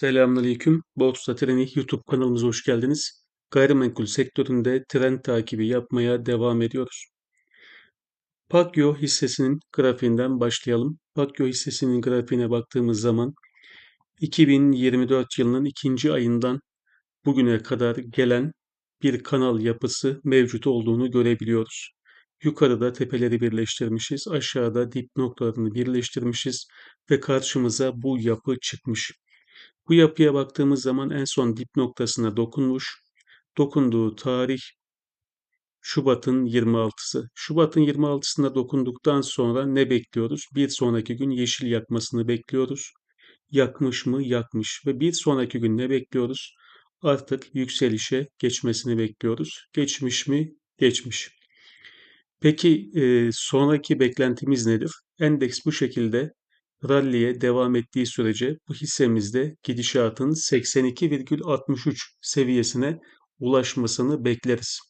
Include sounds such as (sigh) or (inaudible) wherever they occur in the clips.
Selamünaleyküm. Borsa Treni YouTube kanalımıza hoş geldiniz. Gayrimenkul sektöründe trend takibi yapmaya devam ediyoruz. Pakyo hissesinin grafiğinden başlayalım. Pakyo hissesinin grafiğine baktığımız zaman 2024 yılının ikinci ayından bugüne kadar gelen bir kanal yapısı mevcut olduğunu görebiliyoruz. Yukarıda tepeleri birleştirmişiz, aşağıda dip noktalarını birleştirmişiz ve karşımıza bu yapı çıkmış. Bu yapıya baktığımız zaman en son dip noktasına dokunmuş. Dokunduğu tarih Şubat'ın 26'sı. Şubat'ın 26'sına dokunduktan sonra ne bekliyoruz? Bir sonraki gün yeşil yakmasını bekliyoruz. Yakmış mı? Yakmış. Ve bir sonraki gün ne bekliyoruz? Artık yükselişe geçmesini bekliyoruz. Geçmiş mi? Geçmiş. Peki sonraki beklentimiz nedir? Endeks bu şekilde ralliye devam ettiği sürece bu hissemizde gidişatın 82,63 seviyesine ulaşmasını bekleriz.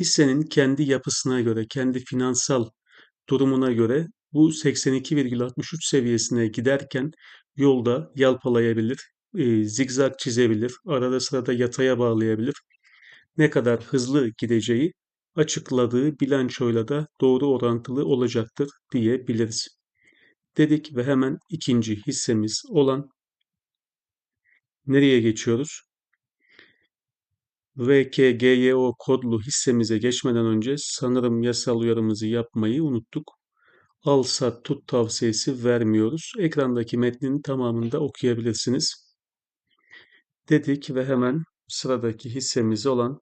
Hissenin kendi yapısına göre, kendi finansal durumuna göre bu 82,63 seviyesine giderken yolda yalpalayabilir, e, zigzag çizebilir, arada sırada yataya bağlayabilir. Ne kadar hızlı gideceği açıkladığı bilançoyla da doğru orantılı olacaktır diyebiliriz dedik ve hemen ikinci hissemiz olan nereye geçiyoruz? VKGYO kodlu hissemize geçmeden önce sanırım yasal uyarımızı yapmayı unuttuk. Al sat tut tavsiyesi vermiyoruz. Ekrandaki metnin tamamında okuyabilirsiniz. Dedik ve hemen sıradaki hissemiz olan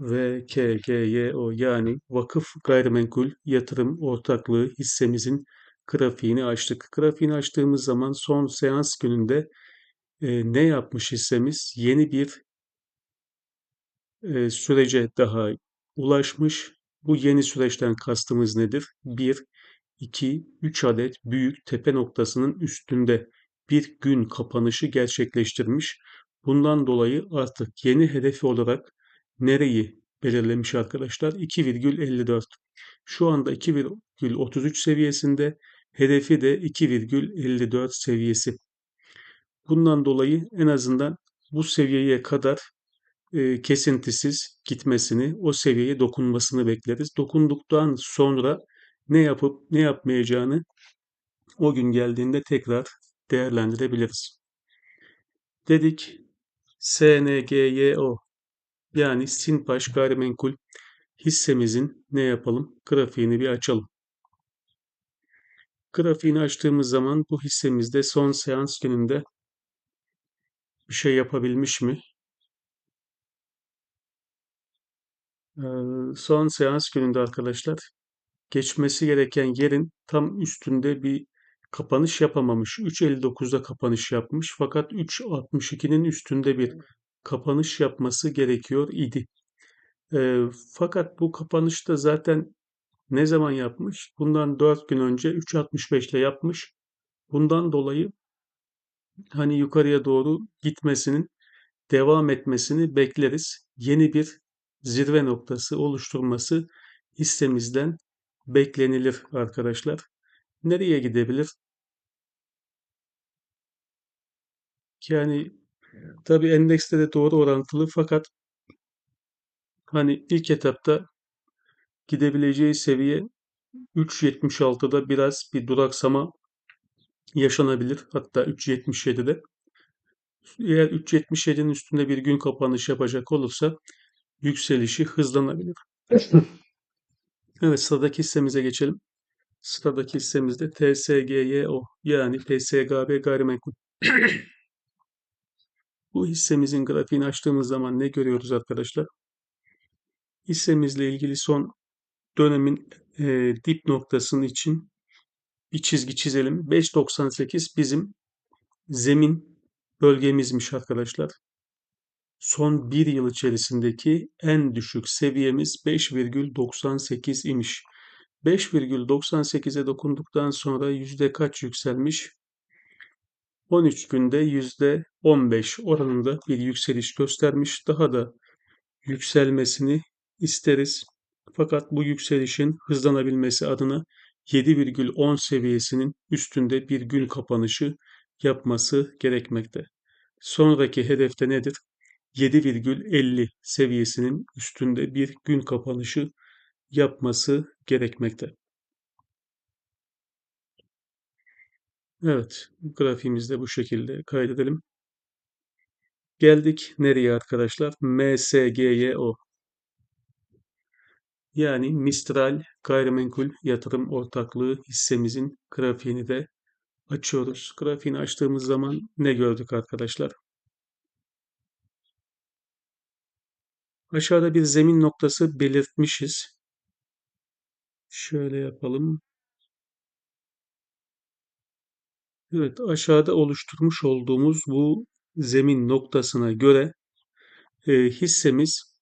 VKGYO yani Vakıf Gayrimenkul Yatırım Ortaklığı hissemizin grafiğini açtık. Grafiğini açtığımız zaman son seans gününde e, ne yapmış hissemiz? Yeni bir e, sürece daha ulaşmış. Bu yeni süreçten kastımız nedir? 1, 2, 3 adet büyük tepe noktasının üstünde bir gün kapanışı gerçekleştirmiş. Bundan dolayı artık yeni hedefi olarak nereyi belirlemiş arkadaşlar? 2,54. Şu anda 2,33 seviyesinde Hedefi de 2,54 seviyesi. Bundan dolayı en azından bu seviyeye kadar e, kesintisiz gitmesini, o seviyeye dokunmasını bekleriz. Dokunduktan sonra ne yapıp ne yapmayacağını o gün geldiğinde tekrar değerlendirebiliriz. Dedik SNGYO yani Sinpaş Gayrimenkul hissemizin ne yapalım? Grafiğini bir açalım. Grafiğini açtığımız zaman bu hissemizde son seans gününde bir şey yapabilmiş mi? Ee, son seans gününde arkadaşlar geçmesi gereken yerin tam üstünde bir kapanış yapamamış. 3.59'da kapanış yapmış fakat 3.62'nin üstünde bir kapanış yapması gerekiyor idi. E, fakat bu kapanışta zaten ne zaman yapmış? Bundan 4 gün önce 3.65 ile yapmış. Bundan dolayı hani yukarıya doğru gitmesinin devam etmesini bekleriz. Yeni bir zirve noktası oluşturması hissemizden beklenilir arkadaşlar. Nereye gidebilir? Yani tabi endekste de doğru orantılı fakat hani ilk etapta gidebileceği seviye 3.76'da biraz bir duraksama yaşanabilir. Hatta 3.77'de. Eğer 3.77'nin üstünde bir gün kapanış yapacak olursa yükselişi hızlanabilir. (laughs) Evet sıradaki hissemize geçelim. Sıradaki hissemizde TSGYO yani TSGB gayrimenkul. (clears throat) Bu hissemizin grafiğini açtığımız zaman ne görüyoruz arkadaşlar? Hissemizle ilgili son dönemin e, dip noktasının için bir çizgi çizelim. 5.98 bizim zemin bölgemizmiş arkadaşlar. Son bir yıl içerisindeki en düşük seviyemiz 5,98 imiş. 5,98'e dokunduktan sonra yüzde kaç yükselmiş? 13 günde yüzde 15 oranında bir yükseliş göstermiş. Daha da yükselmesini isteriz. Fakat bu yükselişin hızlanabilmesi adına 7,10 seviyesinin üstünde bir gün kapanışı yapması gerekmekte. Sonraki hedefte nedir? 7,50 seviyesinin üstünde bir gün kapanışı yapması gerekmekte. Evet, grafiğimizde bu şekilde kaydedelim. Geldik nereye arkadaşlar? MSGYO. Yani Mistral Gayrimenkul Yatırım Ortaklığı hissemizin grafiğini de açıyoruz. Grafiğini açtığımız zaman ne gördük arkadaşlar? Aşağıda bir zemin noktası belirtmişiz. Şöyle yapalım. Evet, aşağıda oluşturmuş olduğumuz bu zemin noktasına göre e, hissemiz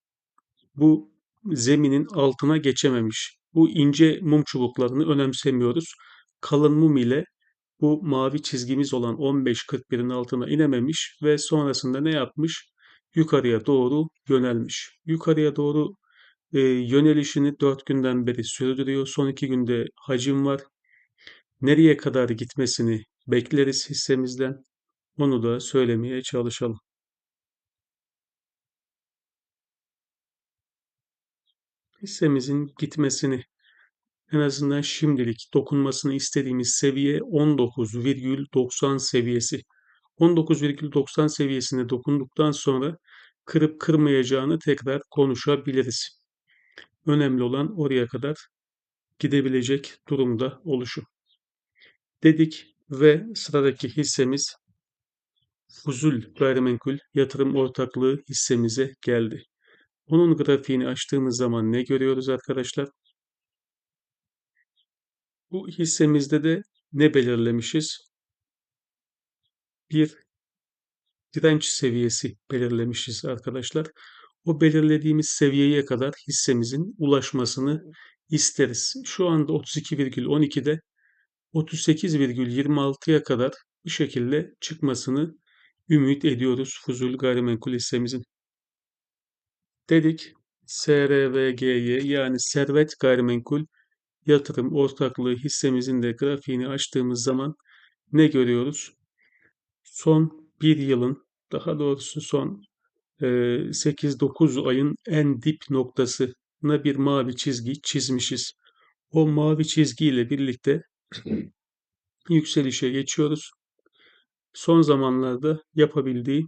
bu zeminin altına geçememiş. Bu ince mum çubuklarını önemsemiyoruz. Kalın mum ile bu mavi çizgimiz olan 15.41'in altına inememiş ve sonrasında ne yapmış? Yukarıya doğru yönelmiş. Yukarıya doğru e, yönelişini 4 günden beri sürdürüyor. Son 2 günde hacim var. Nereye kadar gitmesini bekleriz hissemizden. Onu da söylemeye çalışalım. Hissemizin gitmesini en azından şimdilik dokunmasını istediğimiz seviye 19,90 seviyesi. 19,90 seviyesine dokunduktan sonra kırıp kırmayacağını tekrar konuşabiliriz. Önemli olan oraya kadar gidebilecek durumda oluşu. Dedik ve sıradaki hissemiz Fuzul Gayrimenkul Yatırım Ortaklığı hissemize geldi. Onun grafiğini açtığımız zaman ne görüyoruz arkadaşlar? Bu hissemizde de ne belirlemişiz? Bir direnç seviyesi belirlemişiz arkadaşlar. O belirlediğimiz seviyeye kadar hissemizin ulaşmasını isteriz. Şu anda 32,12'de 38,26'ya kadar bu şekilde çıkmasını ümit ediyoruz Fuzul gayrimenkul hissemizin. Dedik SRVG'ye yani Servet Gayrimenkul Yatırım Ortaklığı hissemizin de grafiğini açtığımız zaman ne görüyoruz? Son bir yılın daha doğrusu son 8-9 ayın en dip noktasına bir mavi çizgi çizmişiz. O mavi çizgiyle birlikte (clears throat) yükselişe geçiyoruz. Son zamanlarda yapabildiği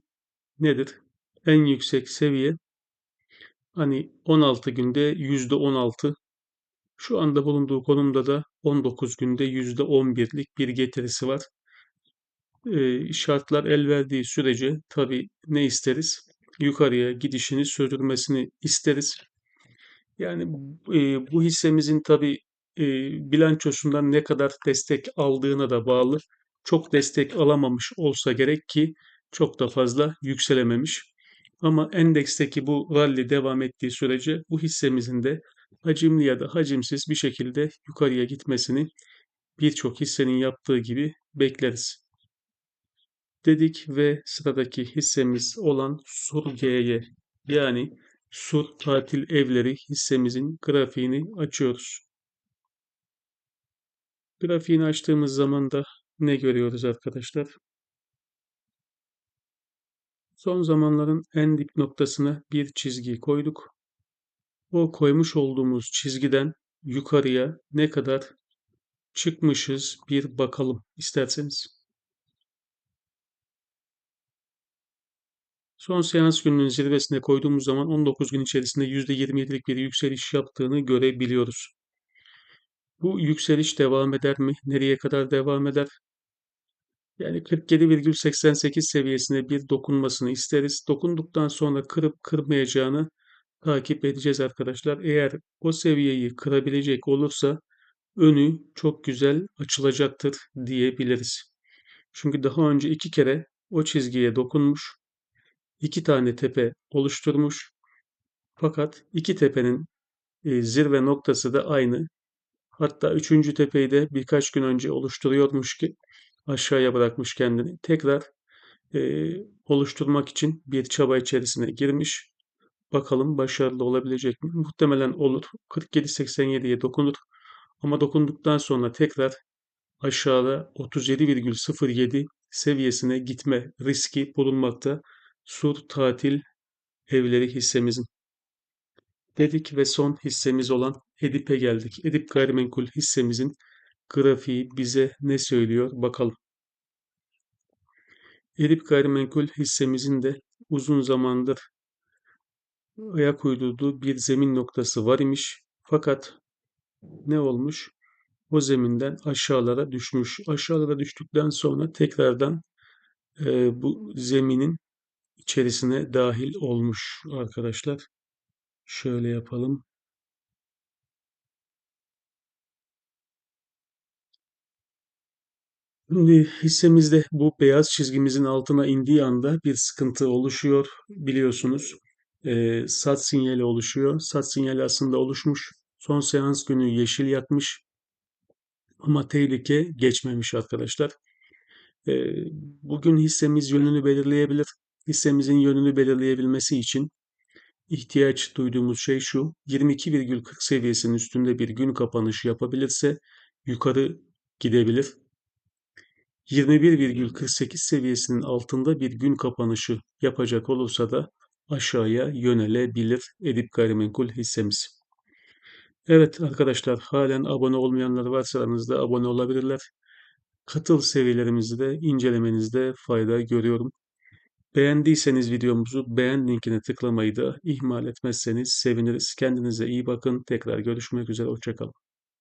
nedir? En yüksek seviye hani 16 günde %16 şu anda bulunduğu konumda da 19 günde %11'lik bir getirisi var. Ee, şartlar el verdiği sürece tabii ne isteriz? Yukarıya gidişini sürdürmesini isteriz. Yani e, bu hissemizin tabii e, bilançosundan ne kadar destek aldığına da bağlı. Çok destek alamamış olsa gerek ki çok da fazla yükselememiş. Ama endeksteki bu rally devam ettiği sürece bu hissemizin de hacimli ya da hacimsiz bir şekilde yukarıya gitmesini birçok hissenin yaptığı gibi bekleriz. Dedik ve sıradaki hissemiz olan SURG'ye yani Sur Tatil Evleri hissemizin grafiğini açıyoruz. Grafiğini açtığımız zaman da ne görüyoruz arkadaşlar? Son zamanların en dip noktasına bir çizgi koyduk. O koymuş olduğumuz çizgiden yukarıya ne kadar çıkmışız bir bakalım isterseniz. Son seans gününün zirvesine koyduğumuz zaman 19 gün içerisinde %27'lik bir yükseliş yaptığını görebiliyoruz. Bu yükseliş devam eder mi? Nereye kadar devam eder? Yani 47,88 seviyesine bir dokunmasını isteriz. Dokunduktan sonra kırıp kırmayacağını takip edeceğiz arkadaşlar. Eğer o seviyeyi kırabilecek olursa önü çok güzel açılacaktır diyebiliriz. Çünkü daha önce iki kere o çizgiye dokunmuş, iki tane tepe oluşturmuş. Fakat iki tepenin e, zirve noktası da aynı. Hatta üçüncü tepeyi de birkaç gün önce oluşturuyormuş ki aşağıya bırakmış kendini. Tekrar e, oluşturmak için bir çaba içerisine girmiş. Bakalım başarılı olabilecek mi? Muhtemelen olur. 47.87'ye dokunur. Ama dokunduktan sonra tekrar aşağıda 37,07 seviyesine gitme riski bulunmakta. Sur Tatil Evleri hissemizin. Dedik ve son hissemiz olan Edip'e geldik. Edip Gayrimenkul hissemizin grafiği bize ne söylüyor bakalım. Edip Gayrimenkul hissemizin de uzun zamandır ayak uydurduğu bir zemin noktası var imiş. Fakat ne olmuş? O zeminden aşağılara düşmüş. Aşağılara düştükten sonra tekrardan e, bu zeminin içerisine dahil olmuş arkadaşlar. Şöyle yapalım. Şimdi hissemizde bu beyaz çizgimizin altına indiği anda bir sıkıntı oluşuyor biliyorsunuz. E, sat sinyali oluşuyor. Sat sinyali aslında oluşmuş. Son seans günü yeşil yakmış. Ama tehlike geçmemiş arkadaşlar. E, bugün hissemiz yönünü belirleyebilir. Hissemizin yönünü belirleyebilmesi için ihtiyaç duyduğumuz şey şu. 22,40 seviyesinin üstünde bir gün kapanışı yapabilirse yukarı gidebilir. 21,48 seviyesinin altında bir gün kapanışı yapacak olursa da aşağıya yönelebilir Edip Gayrimenkul hissemiz. Evet arkadaşlar halen abone olmayanlar varsa aranızda abone olabilirler. Katıl seviyelerimizi de incelemenizde fayda görüyorum. Beğendiyseniz videomuzu beğen linkine tıklamayı da ihmal etmezseniz seviniriz. Kendinize iyi bakın. Tekrar görüşmek üzere. Hoşçakalın.